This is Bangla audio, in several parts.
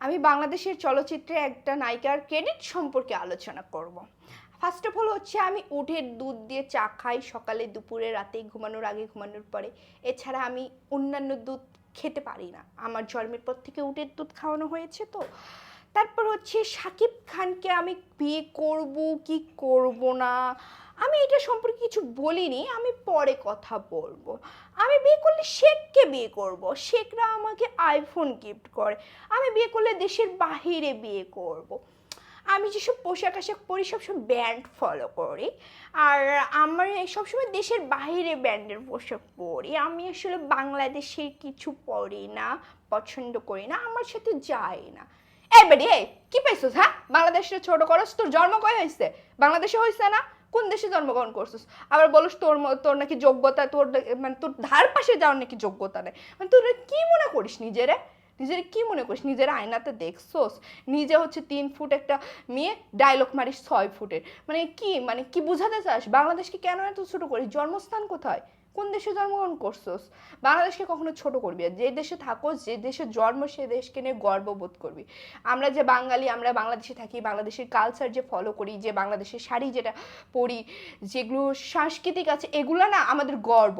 আমি বাংলাদেশের চলচ্চিত্রে একটা নায়িকার ক্রেডিট সম্পর্কে আলোচনা করব। ফার্স্ট অফ অল হচ্ছে আমি উঠের দুধ দিয়ে চা খাই, সকালে, দুপুরে, রাতে ঘুমানোর আগে, ঘুমানোর পরে। এছাড়া আমি অন্যান্য দুধ খেতে পারি না। আমার জন্মের পর থেকে উটের দুধ খাওয়ানো হয়েছে তো। তারপর হচ্ছে সাকিব খানকে আমি বিয়ে করব, কি করব না? আমি এটা সম্পর্কে কিছু বলিনি, আমি পরে কথা বলব। আমি বিয়ে করলে শেখকে বিয়ে করব। শেখরা আমাকে আইফোন গিফট করে। আমি বিয়ে করলে দেশের বাহিরে বিয়ে করব। আমি যেসব পোশাক আশাক পরি সবসময় ব্যান্ড ফলো করি। আর আমার সবসময় দেশের বাইরে ব্যান্ডের পোশাক পরি। আমি আসলে বাংলাদেশের কিছু পরি না, পছন্দ করি না, আমার সাথে যায় না। এই বেডি এই, কি হ্যাঁ? বাংলাদেশে ছোট করস, তোর জন্ম কয় হয়েছে বাংলাদেশে হয়েছে না? কোন দেশে জন্মগ্রহণ করছিস? আবার বলিস তোর তোর নাকি যোগ্যতা, তোর মানে তোর ধার পাশে যাওয়ার নাকি যোগ্যতা নেই। মানে তোর কি মনে করিস নিজেরে? নিজের কি মনে করিস? নিজের আয়নাতে দেখছোস? নিজে হচ্ছে তিন ফুট একটা মেয়ে ডায়লগ মারিস ছয় ফুটের। মানে কি মানে কি বোঝাতে চাস? বাংলাদেশকে কেন এত ছোট করিস? জন্মস্থান কোথায়? কোন দেশে জন্মগ্রহণ করছোস? বাংলাদেশকে কখনো ছোট করবি যে দেশে থাকোস, যে দেশে জন্ম, সে দেশকে নিয়ে গর্ববোধ করবি। আমরা যে বাঙালি, আমরা বাংলাদেশে থাকি, বাংলাদেশের কালচার যে ফলো করি, যে বাংলাদেশের শাড়ি যেটা পরি, যেগুলো সাংস্কৃতিক আছে, এগুলো না আমাদের গর্ব।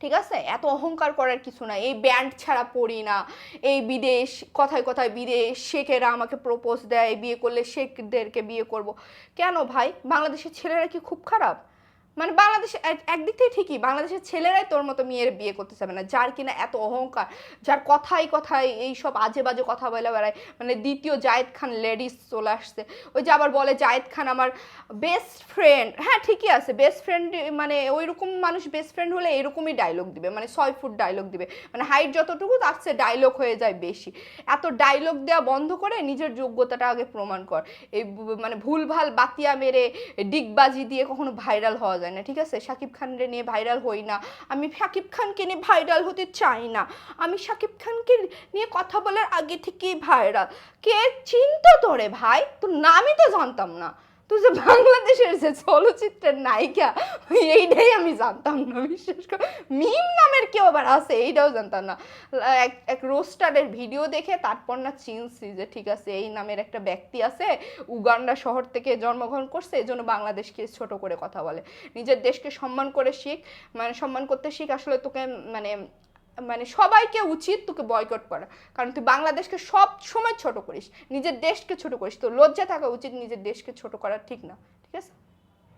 ঠিক আছে? এত অহংকার করার কিছু না এই ব্যান্ড ছাড়া পড়ি না। এই বিদেশ, কথায় কথায় বিদেশ, শেখেরা আমাকে প্রপোজ দেয়, বিয়ে করলে শেখদেরকে বিয়ে করব। কেন ভাই? বাংলাদেশের ছেলেরা কি খুব খারাপ? মানে বাংলাদেশে এক- একদিক থেকে ঠিকই, বাংলাদেশের ছেলেরাই তোর মতো মেয়ের বিয়ে করতে চাবে না, যার কিনা এত অহংকার, যার কথাই কথায় এই সব আজে বাজে কথা বলে বেড়ায় মানে দ্বিতীয় জায়েদ খান লেডিস চলে আসছে। ওই যে আবার বলে জায়েদ খান আমার বেস্ট ফ্রেন্ড হ্যাঁ ঠিকই আছে বেস্ট ফ্রেন্ড মানে ওই রকম মানুষ বেস্ট ফ্রেন্ড হলে এরকমই ডায়লগ দিবে মানে ছয় ফুট ডায়লগ দিবে মানে হাইট যতটুকু তার চেয়ে ডায়লগ হয়ে যায় বেশি। এত ডায়লগ দেওয়া বন্ধ করে নিজের যোগ্যতাটা আগে প্রমাণ কর, এই মানে ভুলভাল বাতিয়া মেরে ডিগবাজি দিয়ে কখনো ভাইরাল হওয়া যায় না, ঠিক আছে? শাকিব খানরে নিয়ে ভাইরাল হই না। আমি শাকিব খানকে নিয়ে ভাইরাল হতে চাই না। আমি শাকিব খানকে নিয়ে কথা বলার আগে থেকেই ভাইরাল কে চিন্তা তোরে ভাই? তোর নামই তো জানতাম না। তুই যে বাংলাদেশের যে চলচ্চিত্রের নায়িকা, এইটাই আমি জানতাম না বিশেষ করে। মিম নামের কেউ আবার আছে, এইটাও জানতাম না। এক এক রোস্টারের ভিডিও দেখে তারপর না চিনছি যে ঠিক আছে, এই নামের একটা ব্যক্তি আছে, উগান্ডা শহর থেকে জন্মগ্রহণ করছে এই জন্য বাংলাদেশকে ছোট করে কথা বলে। নিজের দেশকে সম্মান করে শিখ মানে সম্মান করতে শিখ, আসলে তোকে মানে মানে সবাইকে উচিত তোকে বয়কট করা। কারণ তুই বাংলাদেশকে সব সময় ছোট করিস, নিজের দেশকে ছোট করিস। তো লজ্জা থাকা উচিত নিজের দেশকে ছোট করা, ঠিক না? ঠিক আছে?